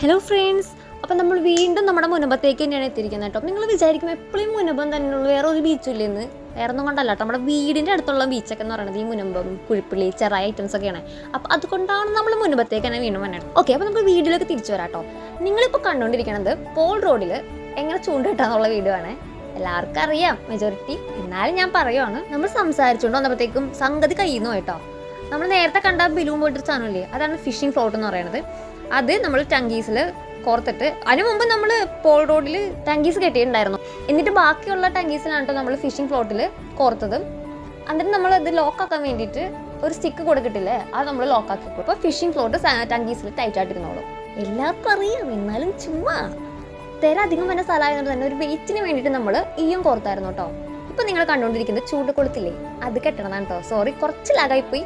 Hello friends അപ്പം നമ്മൾ വീണ്ടും നമ്മുടെ മുനമ്പത്തേക്ക് തന്നെയാണ് എത്തിയിരിക്കുന്നത് കേട്ടോ. നിങ്ങൾ വിചാരിക്കും എപ്പോഴും മുനമ്പം തന്നെയുള്ളൂ. വേറെ ഒരു ബീച്ചില്ലെന്ന് വേറെ ഒന്നും കൊണ്ടല്ല കേട്ടോ. നമ്മുടെ വീടിന്റെ അടുത്തുള്ള ബീച്ചൊക്കെ എന്ന് പറയുന്നത് ഈ മുനമ്പം കുഴിപ്പള്ളി ചെറായ ഐറ്റംസ് ഒക്കെയാണ്. അപ്പോൾ അതുകൊണ്ടാണ് നമ്മൾ മുനമ്പത്തേക്ക് തന്നെ വീണ്ടും വന്നത്. ഓക്കെ അപ്പോൾ നമുക്ക് വീഡിയോയിലേക്ക് തിരിച്ചു വരാം കേട്ടോ. നിങ്ങളിപ്പോൾ കണ്ടുകൊണ്ടിരിക്കുന്നത് പോൾ റോഡിൽ എങ്ങനെ ചൂണ്ടിട്ടാന്നുള്ള വീഡിയോ ആണ്. എല്ലാവർക്കും അറിയാം മെജോറിറ്റി എന്നാലും ഞാൻ പറയുവാണ് നമ്മൾ സംസാരിച്ചുകൊണ്ട് വന്നപ്പോഴത്തേക്കും സംഗതി കഴിയുന്നു കേട്ടോ. നമ്മൾ നേരത്തെ കണ്ട ബിലൂൺ പോയിട്ട് സാധനമില്ലേ അതാണ് ഫിഷിംഗ് ഫ്ലോട്ട് എന്ന് പറയുന്നത്. അത് നമ്മൾ ടങ്കീസിൽ കോർത്തിട്ട് അതിനു മുമ്പ് നമ്മൾ പോൾ റോഡിൽ ടങ്കീസ് കെട്ടിയിട്ടുണ്ടായിരുന്നു. എന്നിട്ട് ബാക്കിയുള്ള ടങ്കീസിലാണ് കേട്ടോ നമ്മൾ ഫിഷിംഗ് ഫ്ലോട്ടിൽ കോർത്തത്. എന്നിട്ട് നമ്മൾ ഇത് ലോക്കാക്കാൻ വേണ്ടിയിട്ട് ഒരു സ്റ്റിക്ക് കൊടുക്കട്ടില്ലേ അത് നമ്മൾ ലോക്കാക്കി അപ്പോൾ ഫിഷിംഗ് ഫ്ലോട്ട് ടങ്കീസിൽ ടൈറ്റ് ആയിട്ടിരുന്നോളൂ. എല്ലാവർക്കും അറിയാം എന്നാലും ചുമ്മാ. തിര അധികം വന്ന സ്ഥലമായതുകൊണ്ട് തന്നെ ഒരു വെയിറ്റിന് വേണ്ടിയിട്ട് നമ്മൾ ഈയും കോർത്തായിരുന്നു കേട്ടോ ഇപ്പം നിങ്ങൾ കണ്ടുകൊണ്ടിരിക്കുന്നത് ചൂട് കൊളുത്തില്ലേ അത് കെട്ടണതാണ് കേട്ടോ സോറി കുറച്ച് ലാഗായി പോയി.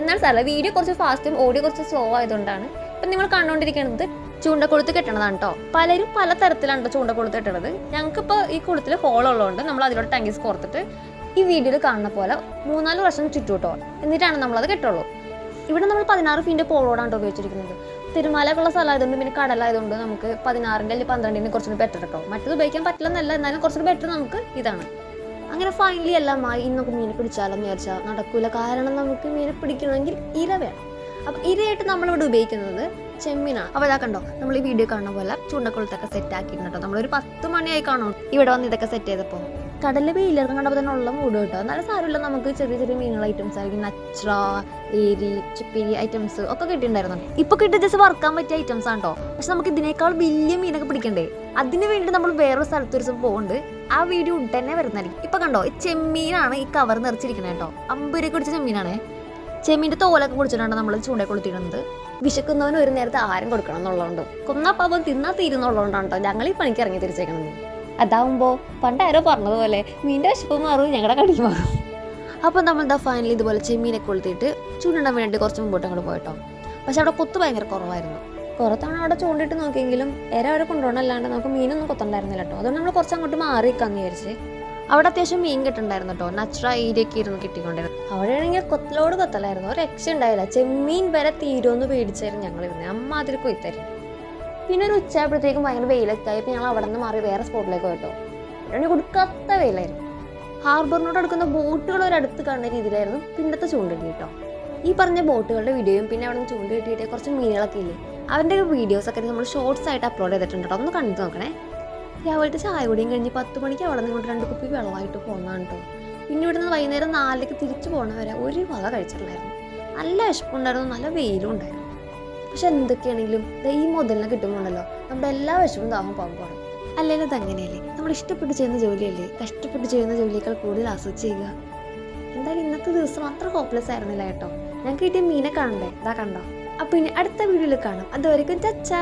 എന്നാൽ സാറേ വീഡിയോ കുറച്ച് ഫാസ്റ്റും ഓഡിയോ കുറച്ച് സ്ലോ ആയതുകൊണ്ടാണ് ഇപ്പൊ നിങ്ങൾ കണ്ടുകൊണ്ടിരിക്കുന്നത് ചൂണ്ടക്കൊളുത്ത് കെട്ടണതാണ് കേട്ടോ പലരും പല തരത്തിലാണ് ചൂണ്ട ചൂണ്ടക്കൊളുത്ത് കെട്ടണത്. ഞങ്ങൾക്കിപ്പോൾ ഈ കുളത്തിൽ ഹോൾ ഉള്ളതുകൊണ്ട് നമ്മൾ അതിലോട്ട് ടങ്കീസ് കോർത്തിട്ട് ഈ വീഡിയോയിൽ കാണുന്ന പോലെ മൂന്നാൽ വർഷം ചുറ്റും എന്നിട്ടാണ് എന്നിട്ടാണ് അത് കെട്ടുള്ളൂ. ഇവിടെ നമ്മൾ പതിനാറ് ഫീന്റെ പോളോടാണ് ഉപയോഗിച്ചിരിക്കുന്നത്. തിരുമാലക്കുള്ള സ്ഥലമായതുകൊണ്ട് പിന്നെ കടലായതുകൊണ്ട് നമുക്ക് പതിനാറിന്റെ അല്ലെങ്കിൽ പന്ത്രണ്ടിന് കുറച്ചുകൂടി ബെറ്റർ കേട്ടോ മറ്റത് ഉപയോഗിക്കാൻ പറ്റില്ലെന്നല്ല എന്നാലും കുറച്ചുകൂടി ബെറ്റർ നമുക്ക് ഇതാണ്. അങ്ങനെ ഫൈനലി എല്ലാം ആയി. ഇന്നൊക്കെ മീനെ പിടിച്ചാലെന്ന് വിചാരിച്ചാൽ നടക്കൂല. കാരണം നമുക്ക് മീനെ പിടിക്കണമെങ്കിൽ ഇര വേണം. അപ്പം ഇരയായിട്ട് നമ്മളിവിടെ ഉപയോഗിക്കുന്നത് ചെമ്മീനാണ് അപ്പോൾ ഇതാ കണ്ടോ നമ്മൾ ഈ വീഡിയോ കാണുന്ന പോലെ ചൂണ്ടക്കുളത്തൊക്കെ സെറ്റ് ആക്കിയിട്ടുണ്ട് കേട്ടോ നമ്മളൊരു പത്ത് മണിയായി കാണും. ഇവിടെ വന്ന് ഇതൊക്കെ സെറ്റ് ചെയ്തപ്പോൾ കടലിൽ വെയിലർ കണ്ടപ്പോൾ തന്നെ ഉള്ള മൂട് കേട്ടോ. നല്ല സാരമില്ല നമുക്ക് ചെറിയ ചെറിയ മീനുകൾ ഐറ്റംസ് ആയിരിക്കും. നച്ര ഏരി ചിപ്പിരി ഐറ്റംസ് ഒക്കെ കിട്ടിയിട്ടുണ്ടായിരുന്നു. ഇപ്പൊ കിട്ടിയ ജസ്റ്റ് വറുക്കാൻ പറ്റിയ ഐറ്റംസ് ആണ് കേട്ടോ പക്ഷെ നമുക്ക് ഇതിനേക്കാൾ വലിയ മീനൊക്കെ പിടിക്കണ്ടേ? അതിന് വേണ്ടി നമ്മൾ വേറൊരു സ്ഥലത്ത് ഒരു ദിവസം പോകുന്നുണ്ട് ആ വീഡിയോ ഉടനെ വരുന്നതായിരിക്കും. ഇപ്പൊ കണ്ടോ ചെമ്മീനാണ് ഈ കവർ നിറച്ചിരിക്കണേ കേട്ടോ അമ്പൂരൊക്കെ പിടിച്ച ചെമ്മീനാണ്. ചെമ്മീന്റെ തോലൊക്കെ കുടിച്ചിട്ടാണ് നമ്മൾ ചൂണ്ടയിൽ കൊളുത്തിയിടുന്നത്. വിശക്കുന്നവന് ഒരു നേരത്തെ ആരും കൊടുക്കണം എന്നുള്ളതുകൊണ്ട്. കൊന്നാ പാപം തിന്നാ തീരുന്നുള്ളതുകൊണ്ടാണ് കേട്ടോ ഞങ്ങൾ ഈ പണിക്ക് ഇറങ്ങി തിരിച്ചേക്കണത്. അതാവുമ്പോൾ പണ്ട് ആരോ പറഞ്ഞതുപോലെ മീന്റെ വിശപ്പ് മാറും ഞങ്ങളുടെ കടിക്ക് മാറും. അപ്പോൾ നമ്മൾ എന്താ ഫൈനലി ഇതുപോലെ ചെമ്മീനെ കൊളുത്തിയിട്ട് ചൂണ്ടിടാൻ വേണ്ടി കുറച്ച് മുമ്പോട്ട് അങ്ങോട്ട് പോയിട്ടോ പക്ഷെ അവിടെ കൊത്ത് ഭയങ്കര കുറവായിരുന്നു. പുറത്താണ് അവിടെ ചൂണ്ടിട്ട് നോക്കിയെങ്കിലും എര അവരെ കൊണ്ടുപോകണല്ലാണ്ട് നമുക്ക് മീനൊന്നും കൊത്തുണ്ടായിരുന്നില്ല കേട്ടോ അതുകൊണ്ട് നമ്മൾ കുറച്ച് അങ്ങോട്ട് മാറി നിൽക്കാമെന്ന് വിചാരിച്ച് അവിടെ അത്യാവശ്യം മീൻ കിട്ടുണ്ടായിരുന്നു കേട്ടോ നച്ചുറ ഏരിയൊക്കെ ഇരുന്ന് കിട്ടിക്കൊണ്ടിരുന്നു. അവിടെയാണെങ്കിൽ കൊത്തലോട് കൊത്തലായിരുന്നു. ഒരു രക്ഷ ഉണ്ടായില്ല. ചെമ്മീൻ വരെ തീരുമെന്ന് പേടിച്ചായിരുന്നു ഞങ്ങൾ ഇരുന്നത്. അമ്മാതിരി കൊയ്ത്തായിരുന്നു പിന്നെ ഒരു ഉച്ചയായപ്പോഴത്തേക്കും ഭയങ്കര വെയിലൊക്കെ ഞങ്ങൾ അവിടെ നിന്ന് മാറി വേറെ സ്പോട്ടിലേക്ക് പോയിട്ടോ അവിടെ കൊടുക്കാത്ത വെയിലായിരുന്നു. ഹാർബറിനോട് അടുക്കുന്ന ബോട്ടുകൾ ഒരു അടുത്ത് കാണുന്ന രീതിയിലായിരുന്നു പിന്നത്തെ ചൂണ്ടിട്ട് കേട്ടോ ഈ പറഞ്ഞ ബോട്ടുകളുടെ വീഡിയോയും പിന്നെ അവിടെ നിന്ന് ചൂണ്ടി കിട്ടിയിട്ട് കുറച്ച് മീനുകളൊക്കെ ഇല്ലേ? അവന്റെ വീഡിയോസൊക്കെ നമ്മൾ ഷോർട്സ് ആയിട്ട് അപ്ലോഡ് ചെയ്തിട്ടുണ്ട് കേട്ടോ ഒന്ന് കണ്ടു നോക്കണേ. രാവിലത്തെ ചായ കൂടിയും കഴിഞ്ഞ് പത്ത് മണിക്ക് അവിടെ നിന്ന് രണ്ട് കുപ്പി വെള്ളമായിട്ട് പോകുന്നതാണ് കേട്ടോ. പിന്നെ ഇവിടുന്ന് വൈകുന്നേരം നാലിലേക്ക് തിരിച്ചു പോകണ വരെ ഒരു വക കഴിച്ചിട്ടില്ലായിരുന്നു. നല്ല വിശപ്പുണ്ടായിരുന്നു നല്ല വെയിലും ഉണ്ടായിരുന്നു. പക്ഷെ എന്തൊക്കെയാണെങ്കിലും ഈ മുതലിനെ കിട്ടുമ്പോണ്ടല്ലോ നമ്മുടെ എല്ലാ വിശപ്പും ദാഹം പോകാൻ പോകണം അല്ലെങ്കിൽ അതങ്ങനെയല്ലേ നമ്മൾ ഇഷ്ടപ്പെട്ട് ചെയ്യുന്ന ജോലിയല്ലേ? കഷ്ടപ്പെട്ട് ചെയ്യുന്ന ജോലിയേക്കാൾ കൂടുതൽ ആസ്വദിച്ച് ചെയ്യുക. എന്തായാലും ഇന്നത്തെ ദിവസം അത്ര ഹോപ്പ്ലെസ് ആയിരുന്നില്ല കേട്ടോ. ഞാൻ കിട്ടിയ മീനെ കാണണ്ടേ? ഇതാ കണ്ടോ? അപ്പൊ ഇനി അടുത്ത വീഡിയോയിൽ കാണാം. അതുവരെയും ചച്ചാ